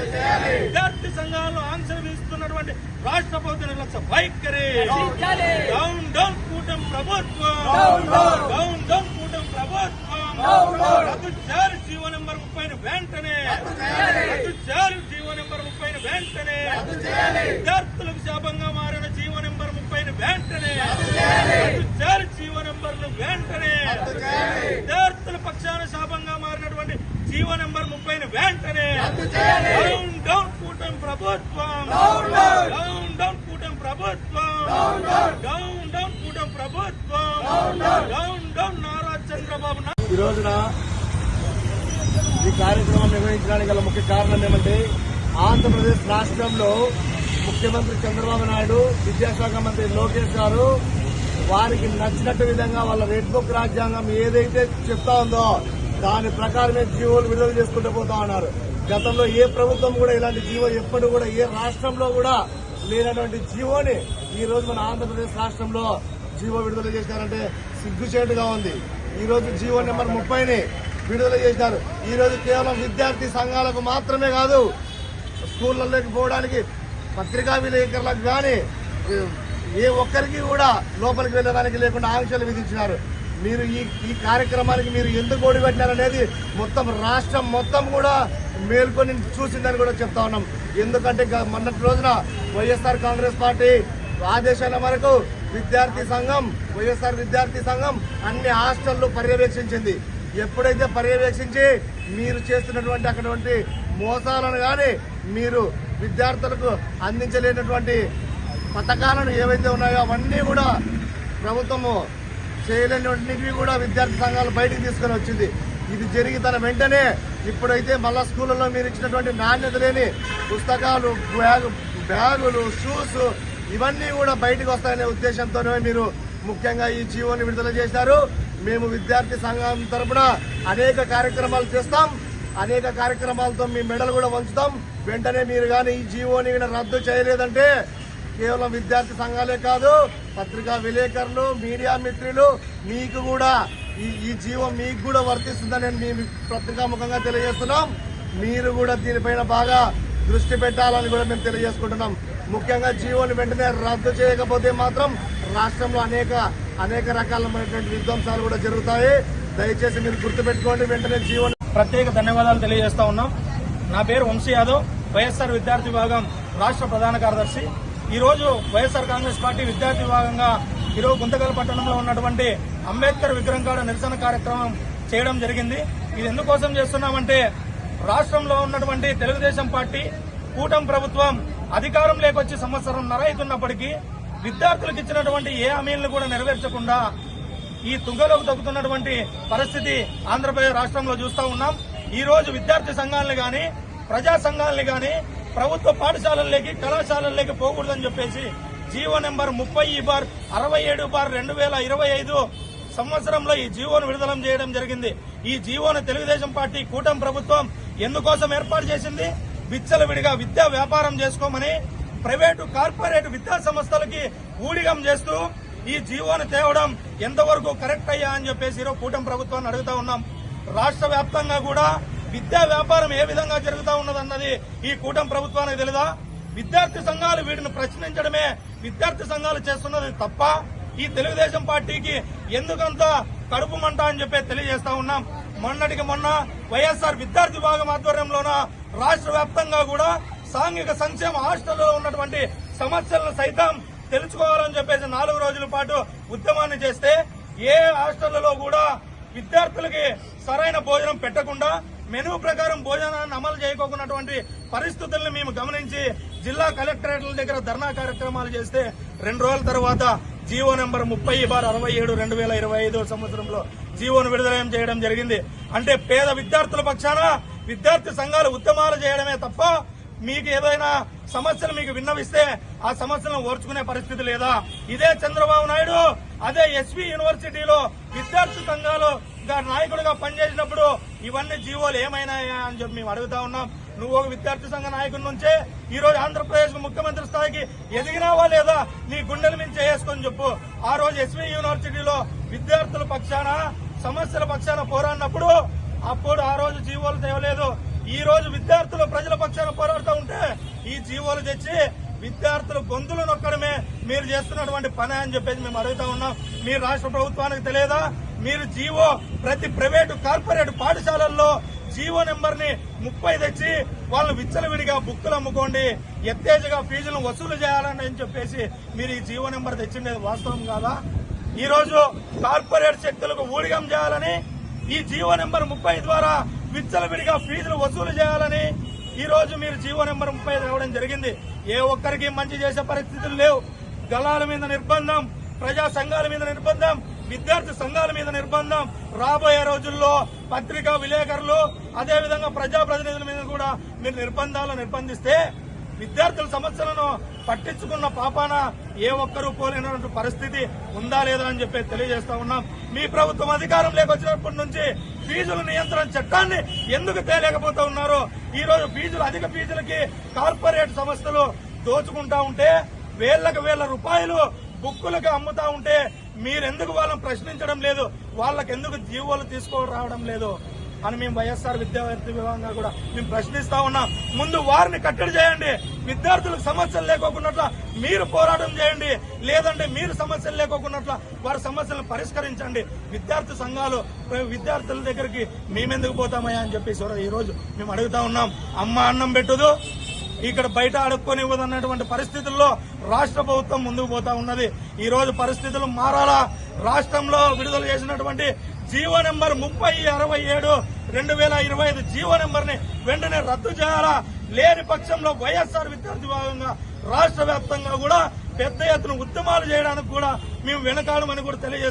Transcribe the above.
విద్యార్థి సంఘాలను ఆంక్షలు విధిస్తున్నటువంటి రాష్ట్ర ప్రభుత్వ నిర్లక్ష్య వైఖరి. డౌన్ డౌన్ కూటమి ప్రభుత్వం డౌన్ డౌన్ కూటమి ప్రభుత్వం రద్దు చేయాలి జీవో నెంబర్ ముప్పై వెంటనే రద్దు చేయాలి జీవో నెంబర్ ముప్పై వెంటనే విద్యార్థులకు శాపంగా మారిన జీవో నెంబర్ ముప్పై వెంటనే రద్దు చేయాలి జీవో నెంబర్ వెంటనే విద్యార్థుల పక్షాన శాపంగా మారినటువంటి జీవో నెంబర్ ముప్పై వెంటనే డౌన్ డౌన్ కూటమి ప్రభుత్వం డౌన్ డౌన్ కూటమి ప్రభుత్వం డౌన్ డౌన్ కూటమి ప్రభుత్వం డౌన్ డౌన్ నారా చంద్రబాబు నాయుడు ఈ రోజున ఈ కార్యక్రమం నిర్వహించడానికి గల ముఖ్య కారణం ఏమంటే ఆంధ్రప్రదేశ్ రాష్ట్రంలో ముఖ్యమంత్రి చంద్రబాబు నాయుడు విద్యాశాఖ మంత్రి లోకేష్ గారు వారికి నచ్చినట్టు విధంగా వాళ్ళ రెడ్ బుక్ రాజ్యాంగం ఏదైతే చెప్తా ఉందో దాని ప్రకారమే జీవోలు విడుదల చేసుకుంటూ పోతా ఉన్నారు. గతంలో ఏ ప్రభుత్వం కూడా ఇలాంటి జీవో ఎప్పుడు కూడా ఏ రాష్ట్రంలో కూడా లేనటువంటి జీవోని ఈ రోజు మన ఆంధ్రప్రదేశ్ రాష్ట్రంలో జీవో విడుదల చేశారంటే సిగ్గుచేటుగా ఉంది. ఈ రోజు జీవో నెంబర్ ముప్పైని విడుదల చేశారు. ఈ రోజు కేవలం విద్యార్థి సంఘాలకు మాత్రమే కాదు స్కూళ్ళలోకి పోవడానికి పత్రికా విలేకరులకు కానీ ఏ ఒక్కరికి కూడా లోపలికి వెళ్ళడానికి లేకుండా ఆంక్షలు విధించినారు. మీరు ఈ ఈ కార్యక్రమానికి మీరు ఎందుకు ఓడిపెట్టినారనేది మొత్తం రాష్ట్రం మొత్తం కూడా మేల్కొని చూసిందని కూడా చెప్తా ఉన్నాం. ఎందుకంటే గ- మొన్నటి రోజున వైఎస్ఆర్ కాంగ్రెస్ పార్టీ ఆదేశాల మేరకు విద్యార్థి సంఘం వైఎస్ఆర్ విద్యార్థి సంఘం అన్ని హాస్టళ్ళు పర్యవేక్షించింది. ఎప్పుడైతే పర్యవేక్షించి మీరు చేస్తున్నటువంటి అటువంటి మోసాలను కానీ మీరు విద్యార్థులకు అందించలేనటువంటి పథకాలను ఏవైతే ఉన్నాయో అవన్నీ కూడా ప్రభుత్వము చేయలేనివి కూడా విద్యార్థి సంఘాలు బయటికి తీసుకొని వచ్చింది. ఇది జరిగి తన వెంటనే ఇప్పుడైతే మళ్ళా స్కూళ్ళలో మీరు ఇచ్చినటువంటి నాణ్యత లేని పుస్తకాలు బ్యాగు బ్యాగులు షూస్ ఇవన్నీ కూడా బయటకు వస్తాయనే ఉద్దేశంతోనే మీరు ముఖ్యంగా ఈ జీవోని విడుదల చేశారు. మేము విద్యార్థి సంఘం తరపున అనేక కార్యక్రమాలు చేస్తాం. అనేక కార్యక్రమాలతో మీ మెడలు కూడా వంచుతాం. వెంటనే మీరు కానీ ఈ జీవోని రద్దు చేయలేదంటే కేవలం విద్యార్థి సంఘాలే కాదు పత్రికా విలేకరులు మీడియా మిత్రులు మీకు కూడా ఈ ఈ జీవం మీకు కూడా వర్తిస్తుందని మేము పత్రికా ముఖంగా తెలియజేస్తున్నాం. మీరు కూడా దీనిపైన బాగా దృష్టి పెట్టాలని కూడా మేము తెలియజేసుకుంటున్నాం. ముఖ్యంగా జీవోని వెంటనే రద్దు చేయకపోతే మాత్రం రాష్ట్రంలో అనేక అనేక రకాలైనటువంటి విధ్వంసాలు కూడా జరుగుతాయి. దయచేసి మీరు గుర్తుపెట్టుకోండి వెంటనే జీవోని ప్రత్యేక ధన్యవాదాలు తెలియజేస్తా ఉన్నాం. నా పేరు వంశీ యాదవ్ వైఎస్ఆర్ విద్యార్థి విభాగం రాష్ట్ర ప్రధాన కార్యదర్శి. ఈరోజు వైఎస్ఆర్ కాంగ్రెస్ పార్టీ విద్యార్థి విభాగంగా ఈరోజు గుంతకల్ పట్టణంలో ఉన్నటువంటి అంబేద్కర్ విగ్రహం కాడ నిరసన కార్యక్రమం చేయడం జరిగింది. ఇది ఎందుకోసం చేస్తున్నామంటే రాష్ట్రంలో ఉన్నటువంటి తెలుగుదేశం పార్టీ కూటమి ప్రభుత్వం అధికారం లేకొచ్చి సంవత్సరం నరైతున్నప్పటికీ విద్యార్థులకు ఇచ్చినటువంటి ఏ హామీలను కూడా నెరవేర్చకుండా ఈ తుంగలోకి తగ్గుతున్నటువంటి పరిస్థితి ఆంధ్రప్రదేశ్ రాష్ట్రంలో చూస్తా ఉన్నాం. ఈ రోజు విద్యార్థి సంఘాలను గాని ప్రజా సంఘాలను గాని ప్రభుత్వ పాఠశాలల్లోకి కళాశాలల్లోకి పోకూడదని చెప్పేసి జీవో నెంబర్ ముప్పై బార్ అరవై ఏడు బార్ రెండు వేల ఇరవై ఐదు సంవత్సరంలో ఈ జీవోను విడుదల చేయడం జరిగింది. ఈ జీవోను తెలుగుదేశం పార్టీ కూటమి ప్రభుత్వం ఎందుకోసం ఏర్పాటు చేసింది? విచ్చలవిడిగా విద్యా వ్యాపారం చేసుకోమని ప్రైవేటు కార్పొరేట్ విద్యా సంస్థలకి ఊడిగం చేస్తూ ఈ జీవోను తేవడం ఎంతవరకు కరెక్ట్ అయ్యా అని చెప్పేసి ఈరోజు కూటమి ప్రభుత్వాన్ని అడుగుతా ఉన్నాం. రాష్ట్ర వ్యాప్తంగా కూడా విద్యా వ్యాపారం ఏ విధంగా జరుగుతా ఉన్నదన్నది ఈ కూటమి ప్రభుత్వానికి తెలుదా? విద్యార్థి సంఘాలు వీటిని ప్రశ్నించడమే విద్యార్థి సంఘాలు చేస్తున్నది తప్ప ఈ తెలుగుదేశం పార్టీకి ఎందుకంత కడుపు మంట అని చెప్పి తెలియజేస్తా ఉన్నాం. మొన్నటికి మొన్న వైఎస్ఆర్ విద్యార్థి విభాగం ఆధ్వర్యంలోన రాష్ట్ర వ్యాప్తంగా కూడా సాంఘిక సంక్షేమ హాస్టల్లో ఉన్నటువంటి సమస్యలను సైతం తెలుసుకోవాలని చెప్పేసి నాలుగు రోజుల పాటు ఉద్యమాన్ని చేస్తే ఏ హాస్టళ్ళలో కూడా విద్యార్థులకి సరైన భోజనం పెట్టకుండా మెనూ ప్రకారం భోజనాన్ని అమలు చేయకోకున్నటువంటి పరిస్థితులను మేము గమనించి జిల్లా కలెక్టరేట్ల దగ్గర ధర్నా కార్యక్రమాలు చేస్తే రెండు రోజుల తర్వాత జీవో నెంబర్ ముప్పై బార్ అరవై ఏడు రెండు వేల ఇరవై ఐదో సంవత్సరంలో జీవోను విడుదల చేయడం జరిగింది. అంటే పేద విద్యార్థుల పక్షాన విద్యార్థి సంఘాలు ఉద్యమాలు చేయడమే తప్ప మీకు ఏదైనా సమస్యలు మీకు విన్నవిస్తే ఆ సమస్యలను ఓర్చుకునే పరిస్థితి లేదా? ఇదే చంద్రబాబు నాయుడు అదే ఎస్వి యూనివర్సిటీలో విద్యార్థి సంఘాలు నాయకుడిగా పనిచేసినప్పుడు ఇవన్నీ జీవోలు ఏమైనాయా అని చెప్పి మేము అడుగుతా ఉన్నాం. నువ్వు ఒక విద్యార్థి సంఘ నాయకుడి నుంచే ఈ రోజు ఆంధ్రప్రదేశ్ ముఖ్యమంత్రి స్థాయికి ఎదిగినావా లేదా? నీ గుండెల మించి చేసుకొని చెప్పు. ఆ రోజు ఎస్వి యూనివర్సిటీలో విద్యార్థుల పక్షాన సమస్యల పక్షాన పోరాడినప్పుడు అప్పుడు ఆ రోజు జీవోలు తేవలేదు. ఈ రోజు విద్యార్థులు ప్రజల పక్షాన పోరాడుతూ ఉంటే ఈ జీవోలు తెచ్చి విద్యార్థుల గొంతులు నొక్కడమే మీరు చేస్తున్నటువంటి పని అని చెప్పేసి మేము అడుగుతా ఉన్నాం. మీ రాష్ట్ర ప్రభుత్వానికి తెలియదా? మీరు జీవో ప్రతి ప్రైవేటు కార్పొరేట్ పాఠశాలల్లో జీవో నెంబర్ని ముప్పై తెచ్చి వాళ్ళు విచ్చలవిడిగా బుక్కులు అమ్ముకోండి ఎత్తేజగా ఫీజులను వసూలు చేయాలని అని చెప్పేసి మీరు ఈ జీవో నెంబర్ తెచ్చిండేది వాస్తవం కాదా? ఈ రోజు కార్పొరేట్ శక్తులకు ఊడిగం చేయాలని ఈ జీవో నెంబర్ ముప్పై ద్వారా విచ్చలవిడిగా ఫీజులు వసూలు చేయాలని ఈ రోజు మీరు జీవో నెంబర్ ముప్పై రావడం జరిగింది. ఏ ఒక్కరికి మంచి చేసే పరిస్థితులు లేవు. దళాల మీద నిర్బంధం ప్రజా సంఘాల మీద నిర్బంధం విద్యార్థి సంఘాల మీద నిర్బంధం. రాబోయే రోజుల్లో పత్రికా విలేకరులు అదేవిధంగా ప్రజాప్రతినిధుల మీద కూడా మీరు నిర్బంధాలు నిర్బంధిస్తే విద్యార్థుల సమస్యలను పట్టించుకున్న పాపాన ఏ ఒక్కరూ పోలేనటువంటి పరిస్థితి ఉందా లేదా అని చెప్పి తెలియజేస్తా ఉన్నాం. మీ ప్రభుత్వం అధికారం లేకొచ్చినప్పటి నుంచి ఫీజుల నియంత్రణ చట్టాన్ని ఎందుకు తేలేకపోతా ఉన్నారో ఈ రోజు ఫీజులు అధిక ఫీజులకి కార్పొరేట్ సంస్థలు దోచుకుంటా ఉంటే వేలకు వేల రూపాయలు బుక్కులకు అమ్ముతా ఉంటే మీరెందుకు వాళ్ళని ప్రశ్నించడం లేదు? వాళ్ళకెందుకు జీవోలు తీసుకోవడం రావడం లేదు? అని మేము వైఎస్ఆర్ విద్యార్థి విభాగంగా కూడా మేము ప్రశ్నిస్తా ఉన్నాం. ముందు వారిని కట్టడి చేయండి. విద్యార్థులకు సమస్యలు లేకోకున్నట్ల మీరు పోరాటం చేయండి. లేదంటే మీరు సమస్యలు లేకోకున్నట్ల వారి సమస్యలను పరిష్కరించండి. విద్యార్థి సంఘాలు విద్యార్థుల దగ్గరికి మేమెందుకు పోతామయ్యా అని చెప్పేసి ఈ రోజు మేము అడుగుతా ఉన్నాం. అమ్మ అన్నం పెట్టదు. ఇక్కడ బయట అడుక్కొని ఇవ్వదన్నటువంటి పరిస్థితుల్లో రాష్ట్ర ప్రభుత్వం ముందుకు పోతా ఉన్నది. ఈ రోజు పరిస్థితులు మారాలా? రాష్ట్రంలో విడుదల చేసినటువంటి జీవో నెంబర్ ముప్పై అరవై ఏడు రెండు వేల ఇరవై ఐదు జీవో నెంబర్ని వెంటనే రద్దు చేయాలా? లేని పక్షంలో వైఎస్ఆర్ విద్యార్థి భాగంగా రాష్ట్ర వ్యాప్తంగా కూడా పెద్ద ఎత్తున ఉద్యమాలు చేయడానికి కూడా మేము వెనకాడమని కూడా తెలియజేస్తాం